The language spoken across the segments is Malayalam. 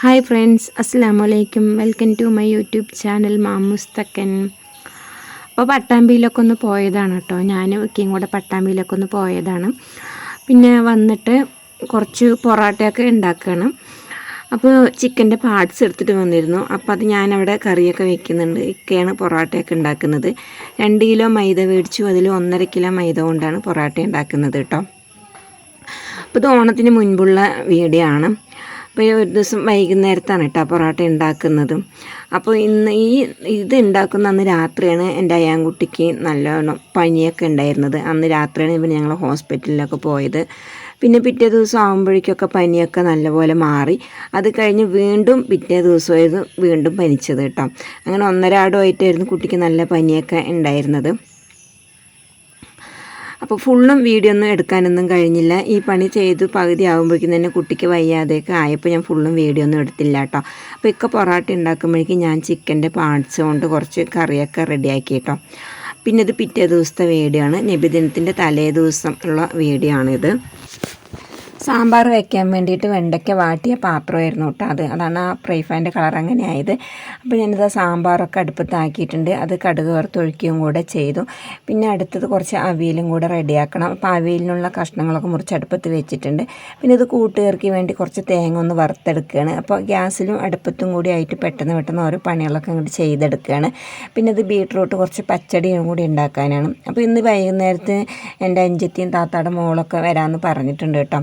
ഹായ് ഫ്രണ്ട്സ് അസ്സാം വലൈക്കും welcome to my YouTube channel മാമുസ്തക്കൻ. അപ്പോൾ പട്ടാമ്പിയിലൊക്കെ ഒന്ന് പോയതാണ് കേട്ടോ. ഞാൻ ഒക്കെയും കൂടെ പട്ടാമ്പിയിലൊക്കെ ഒന്ന് പോയതാണ്. പിന്നെ വന്നിട്ട് കുറച്ച് പൊറോട്ടയൊക്കെ ഉണ്ടാക്കുകയാണ് അപ്പോൾ ചിക്കന്റെ പാർട്സ് എടുത്തിട്ട് വന്നിരുന്നു. അപ്പോൾ അത് ഞാനവിടെ കറിയൊക്കെ വെക്കുന്നുണ്ട്. ഇക്കയാണ് പൊറോട്ടയൊക്കെ ഉണ്ടാക്കുന്നത്. രണ്ട് കിലോ മൈദ മേടിച്ചു. അതിൽ ഒന്നര കിലോ മൈദ കൊണ്ടാണ് പൊറോട്ട ഉണ്ടാക്കുന്നത് കേട്ടോ. അപ്പോൾ ഇത് ഓണത്തിന് മുൻപുള്ള വീഡിയോ ആണ്. അപ്പോൾ ഈ ഒരു ദിവസം വൈകുന്നേരത്താണ് കേട്ടോ പൊറോട്ട ഉണ്ടാക്കുന്നതും അപ്പോൾ ഇന്ന് ഈ ഇത് ഉണ്ടാക്കുന്ന അന്ന് രാത്രിയാണ് എന്റെ അയാൻകുട്ടിക്ക് നല്ലോണം പനിയൊക്കെ ഉണ്ടായിരുന്നത് അന്ന് രാത്രിയാണ് ഇപ്പം ഞങ്ങൾ ഹോസ്പിറ്റലിലൊക്കെ പോയത്. പിന്നെ പിറ്റേ ദിവസം ആകുമ്പോഴേക്കൊക്കെ പനിയൊക്കെ നല്ലപോലെ മാറി. അത് കഴിഞ്ഞ് വീണ്ടും പിറ്റേ ദിവസമായിരുന്നു വീണ്ടും പനിച്ചത് കേട്ടോ അങ്ങനെ ഒന്നരാടമായിട്ടായിരുന്നു കുട്ടിക്ക് നല്ല പനിയൊക്കെ ഉണ്ടായിരുന്നത് അപ്പോൾ ഫുള്ളും വീഡിയോ ഒന്നും എടുക്കാനൊന്നും കഴിഞ്ഞില്ല. ഈ പണി ചെയ്ത് പകുതി ആകുമ്പോഴേക്കും തന്നെ കുട്ടിക്ക് വയ്യാതെയൊക്കെ ആയപ്പോൾ ഞാൻ ഫുള്ളും വീഡിയോ ഒന്നും എടുത്തില്ല കേട്ടോ അപ്പോൾ ഇക്ക പൊറോട്ട ഉണ്ടാക്കുമ്പോഴേക്കും ഞാൻ ചിക്കന്റെ പാർട്സ് കൊണ്ട് കുറച്ച് കറിയൊക്കെ റെഡിയാക്കി കേട്ടോ പിന്നെ ഇത് പിറ്റേ ദിവസത്തെ വീഡിയോ ആണ്. നബിദിനത്തിന്റെ തലേ ദിവസം ഉള്ള വീഡിയോ ആണിത്. സാമ്പാർ വയ്ക്കാൻ വേണ്ടിയിട്ട് വെണ്ടയ്ക്ക വാട്ടിയ പാത്രമായിരുന്നു കേട്ടോ അത്. അതാണ് ആ ഫ്രൈ ഫാന്റെ കളർ അങ്ങനെ ആയത്. അപ്പോൾ ഞാനിത് സാമ്പാറൊക്കെ അടുപ്പത്താക്കിയിട്ടുണ്ട്. അത് കടുക് വറുത്തൊഴിക്കുകയും കൂടെ ചെയ്തു. പിന്നെ അടുത്തത് കുറച്ച് അവിയലും കൂടെ റെഡിയാക്കണം. അപ്പോൾ അവിയലിനുള്ള കഷ്ണങ്ങളൊക്കെ മുറിച്ച് അടുപ്പത്ത് വെച്ചിട്ടുണ്ട്. പിന്നെ ഇത് കൂട്ടുകാർക്ക് വേണ്ടി കുറച്ച് തേങ്ങ ഒന്ന് വറുത്തെടുക്കുകയാണ്. അപ്പോൾ ഗ്യാസിലും അടുപ്പത്തും കൂടി ആയിട്ട് പെട്ടെന്ന് പെട്ടെന്ന് ഓരോ പണികളൊക്കെ അങ്ങോട്ട് ചെയ്തെടുക്കുകയാണ്. പിന്നെ ഇത് ബീട്രൂട്ട് കുറച്ച് പച്ചടിയും കൂടി ഉണ്ടാക്കാനാണ്. അപ്പോൾ ഇന്ന് വൈകുന്നേരത്ത് എന്റെ അഞ്ചത്തിയും താത്താടെ മോളൊക്കെ വരാമെന്ന് പറഞ്ഞിട്ടുണ്ട് കേട്ടോ.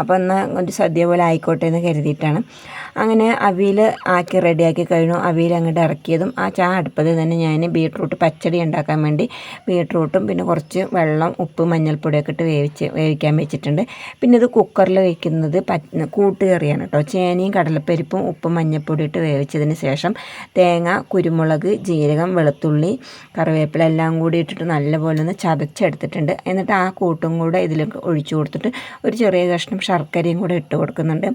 അപ്പോൾ എന്നാൽ ഒരു സദ്യ പോലെ ആയിക്കോട്ടെ എന്ന് കരുതിയിട്ടാണ്. അങ്ങനെ അവിയൽ ആക്കി റെഡിയാക്കി കഴിഞ്ഞു. അവിയൽ അങ്ങോട്ട് ഇറക്കിയതും ആ ചാ അടുപ്പത് തന്നെ ഞാൻ ബീട്രൂട്ട് പച്ചടി ഉണ്ടാക്കാൻ വേണ്ടി ബീട്രൂട്ടും പിന്നെ കുറച്ച് വെള്ളം ഉപ്പ് മഞ്ഞൾപ്പൊടിയൊക്കെ ഇട്ട് വേവിച്ച് വേവിക്കാൻ വെച്ചിട്ടുണ്ട്. പിന്നെ ഇത് കുക്കറിൽ വയ്ക്കുന്നത് കൂട്ടുകറിയാണ് കേട്ടോ. ചേനയും കടലപ്പരിപ്പും ഉപ്പും മഞ്ഞൾപ്പൊടി ഇട്ട് വേവിച്ചതിന് ശേഷം തേങ്ങ കുരുമുളക് ജീരകം വെളുത്തുള്ളി കറിവേപ്പില എല്ലാം കൂടി ഇട്ടിട്ട് നല്ലപോലെ ഒന്ന് ചതച്ചെടുത്തിട്ടുണ്ട്. എന്നിട്ട് ആ കൂട്ടും കൂടെ ഇതിലേക്ക് ഒഴിച്ചു കൊടുത്തിട്ട് ഒരു ചെറിയ കഷ്ണം ശർക്കരയും കൂടെ ഇട്ട് കൊടുക്കുന്നുണ്ട്.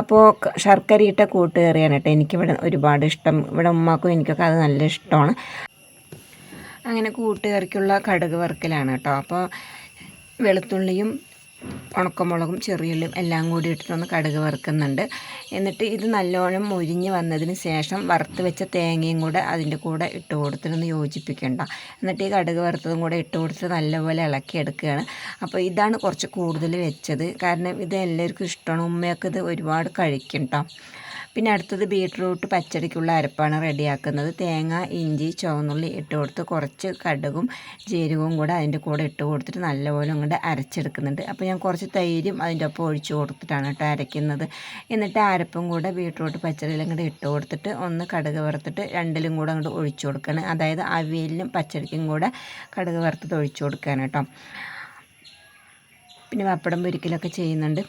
അപ്പോൾ ശർക്കര ഇട്ട കൂട്ടുകറിയാണ് കേട്ടോ എനിക്കിവിടെ ഒരുപാട് ഇഷ്ടം. ഇവിടെ ഉമ്മാക്കും എനിക്കൊക്കെ അത് നല്ല ഇഷ്ടമാണ്. അങ്ങനെ കൂട്ടുകറിക്കുള്ള കടുക് വറുക്കലാണ് കേട്ടോ. അപ്പോൾ വെളുത്തുള്ളിയും ഉണക്കമുളകും ചെറിയുള്ളിയും എല്ലാം കൂടി ഇട്ടിട്ടൊന്ന് കടുക് വറുക്കുന്നുണ്ട്. എന്നിട്ട് ഇത് നല്ലോണം മുരിഞ്ഞ് വന്നതിന് ശേഷം വറുത്ത് വെച്ച തേങ്ങയും കൂടെ അതിന്റെ കൂടെ ഇട്ട് കൊടുത്തിട്ടൊന്ന് യോജിപ്പിക്കേണ്ട. എന്നിട്ട് ഈ കടുക് വറുത്തതും കൂടെ ഇട്ട് കൊടുത്ത് നല്ലപോലെ ഇളക്കിയെടുക്കുകയാണ് അപ്പോൾ ഇതാണ് കുറച്ച് കൂടുതൽ വെച്ചത്. കാരണം ഇത് എല്ലാവർക്കും ഇഷ്ടമാണ്. ഉമ്മയൊക്കെ ഇത് ഒരുപാട് കഴിക്കും കേട്ടോ പിന്നെ അടുത്തത് ബീട്രൂട്ട് പച്ചടിക്കുള്ള അരപ്പാണ് റെഡിയാക്കുന്നത്. തേങ്ങ ഇഞ്ചി ചുവന്നുള്ളി ഇട്ട് കൊടുത്ത് കുറച്ച് കടുകും ജീരകവും കൂടെ അതിന്റെ കൂടെ ഇട്ട് കൊടുത്തിട്ട് നല്ലപോലെ അങ്ങോട്ട് അരച്ചെടുക്കുന്നുണ്ട്. അപ്പോൾ ഞാൻ കുറച്ച് തൈരും അതിന്റെ ഒപ്പം ഒഴിച്ചു കൊടുത്തിട്ടാണ് കേട്ടോ അരയ്ക്കുന്നത്. എന്നിട്ട് അരപ്പും കൂടെ ബീട്രൂട്ട് പച്ചടിയിലും കൂടെ ഇട്ട് കൊടുത്തിട്ട് ഒന്ന് കടുക് വറുത്തിട്ട് രണ്ടിലും കൂടെ അങ്ങോട്ട് ഒഴിച്ചു കൊടുക്കണം അതായത് അവിയലിനും പച്ചടിക്കും കൂടെ കടുക് വറുത്തിട്ട് ഒഴിച്ചു കൊടുക്കാൻ കേട്ടോ. പിന്നെ പപ്പടം പൊരിക്കലൊക്കെ ചെയ്യുന്നുണ്ട്.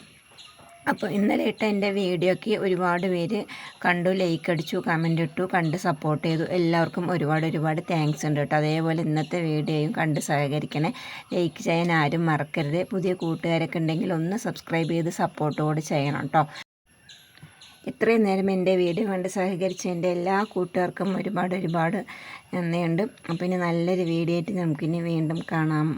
അപ്പോൾ ഇന്നലെ ഇട്ട എന്റെ വീഡിയോയ്ക്ക് ഒരുപാട് പേര് കണ്ടു ലൈക്ക് അടിച്ചു കമന്റ് ഇട്ടു കണ്ട് സപ്പോർട്ട് ചെയ്തു. എല്ലാവർക്കും ഒരുപാട് ഒരുപാട് താങ്ക്സ് ഉണ്ട് കേട്ടോ. അതേപോലെ ഇന്നത്തെ വീഡിയോയും കണ്ട് സഹകരിക്കണേ. ലൈക്ക് ചെയ്യാൻ ആരും മറക്കരുത്. പുതിയ കൂട്ടുകാരൊക്കെ ഉണ്ടെങ്കിൽ ഒന്ന് സബ്സ്ക്രൈബ് ചെയ്ത് സപ്പോർട്ടോട് ചെയ്യണം കേട്ടോ. ഇത്രയും നേരം എന്റെ വീഡിയോ കണ്ട് സഹകരിച്ച എന്റെ എല്ലാ കൂട്ടുകാർക്കും ഒരുപാട് ഒരുപാട് നന്ദിയുണ്ട്. അപ്പം ഇനി നല്ലൊരു വീഡിയോ ആയിട്ട് നമുക്കിനി വീണ്ടും കാണാം.